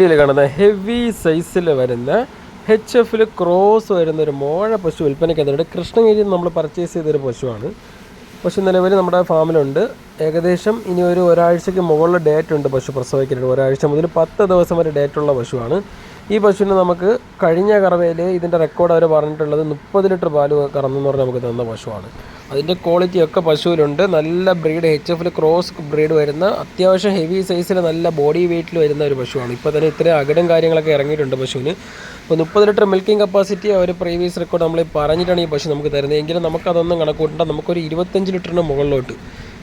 ഇതിൽ കാണുന്ന ഹെവി സൈസിൽ വരുന്ന എച്ച് എഫിൽ ക്രോസ് വരുന്ന ഒരു മോഴ പശു വിൽപ്പനയ്ക്ക് കേന്ദ്രമുണ്ട് കൃഷ്ണഗിരിയിൽ നമ്മൾ പർച്ചേസ് ചെയ്തൊരു പശുവാണ്. പശു നിലവിൽ നമ്മുടെ ഫാമിലുണ്ട്. ഏകദേശം ഇനി ഒരു ഒരാഴ്ചയ്ക്ക് മുകളിൽ ഡേറ്റ് ഉണ്ട് പശു പ്രസവിക്കുന്നത്. ഒരാഴ്ച മുതൽ പത്ത് ദിവസം വരെ ഡേറ്റ് ഉള്ള പശുവാണ്. ഈ പശുവിന് നമുക്ക് കഴിഞ്ഞ കറവയിൽ ഇതിന്റെ റെക്കോർഡ് അവർ പറഞ്ഞിട്ടുള്ളത് മുപ്പത് ലിറ്റർ പാൽ കറന്നെന്ന് പറഞ്ഞ് നമുക്ക് തന്ന പശുവാണ്. അതിന്റെ ക്വാളിറ്റി ഒക്കെ പശുവിലുണ്ട്. നല്ല ബ്രീഡ് എച്ച് എഫിൽ ക്രോസ് ബ്രീഡ് വരുന്ന അത്യാവശ്യം ഹെവി സൈസിൽ നല്ല ബോഡി വെയിറ്റിൽ വരുന്ന ഒരു പശുവാണ്. ഇപ്പോൾ തന്നെ ഇത്രയും അകടും കാര്യങ്ങളൊക്കെ ഇറങ്ങിയിട്ടുണ്ട് പശുവിന്. അപ്പോൾ മുപ്പത് ലിറ്റർ മിൽക്കിംഗ് കപ്പാസിറ്റി അവർ പ്രീവിയസ് റെക്കോർഡ് നമ്മൾ പറഞ്ഞിട്ടാണ് ഈ പശു നമുക്ക് തരുന്നത്. എങ്കിലും നമുക്കതൊന്നും കണക്കൂട്ടണ്ട. നമുക്കൊരു ഇരുപത്തഞ്ച് ലിറ്ററിന് മുകളിലോട്ട്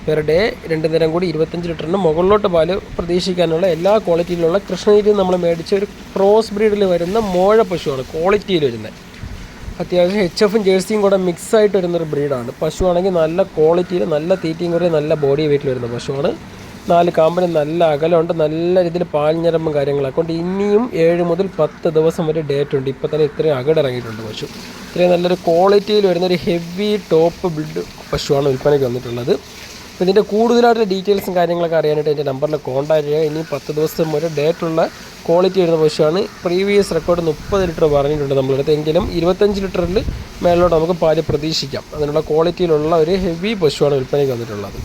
പെർ ഡേ രണ്ട് നേരം കൂടി ഇരുപത്തഞ്ച് ലിറ്ററിന് മുകളിലോട്ട് പാൽ പ്രതീക്ഷിക്കാനുള്ള എല്ലാ ക്വാളിറ്റിയിലുള്ള കൃഷ്ണഗിരി നമ്മൾ മേടിച്ച ഒരു ക്രോസ് ബ്രീഡിൽ വരുന്ന മോഴ പശുവാണ്. ക്വാളിറ്റിയിൽ വരുന്നത്. അത്യാവശ്യം എച്ച് എഫും ജേഴ്സിയും കൂടെ മിക്സ് ആയിട്ട് വരുന്നൊരു ബ്രീഡാണ് പശു ആണെങ്കിൽ നല്ല ക്വാളിറ്റിയിൽ നല്ല തീറ്റയും കൂടി നല്ല ബോഡി വെയിറ്റിൽ വരുന്ന പശുവാണ്. നാല് കാമ്പിന് നല്ല അകലമുണ്ട് നല്ല രീതിയിൽ പാൽഞ്ഞരമ്പും കാര്യങ്ങളൊക്കെ ഉണ്ട്. ഇനിയും ഏഴ് മുതൽ പത്ത് ദിവസം വരെ ഡേറ്റ് ഉണ്ട്. ഇപ്പോൾ തന്നെ ഇത്രയും അകടിറങ്ങിയിട്ടുണ്ട് പശു. ഇത്രയും നല്ലൊരു ക്വാളിറ്റിയിൽ വരുന്ന ഒരു ഹെവി ടോപ്പ് ബിൽഡ് പശുവാണ് വിൽപ്പനയ്ക്ക് വന്നിട്ടുള്ളത്. അപ്പോൾ ഇതിന്റെ കൂടുതലായിട്ടുള്ള ഡീറ്റെയിൽസും കാര്യങ്ങളൊക്കെ അറിയാനായിട്ട് എന്റെ നമ്പറിൽ കോൺടാക്ട് ചെയ്യുക. ഇനി പത്ത് ദിവസം വരെ ഡേറ്റുള്ള ക്വാളിറ്റി വരുന്ന പശുവാണ് പ്രീവിയസ് റെക്കോർഡ് മുപ്പത് ലിറ്റർ പറഞ്ഞിട്ടുണ്ട് നമ്മളെടുത്ത് എങ്കിലും ഇരുപത്തഞ്ച് ലിറ്ററിൽ മേലോട്ട് നമുക്ക് പാൽ പ്രതീക്ഷിക്കാം. അതിനുള്ള ക്വാളിറ്റിയിലുള്ള ഒരു ഹെവി പശുവാണ് വിൽപ്പനയ്ക്ക് വന്നിട്ടുള്ളത്.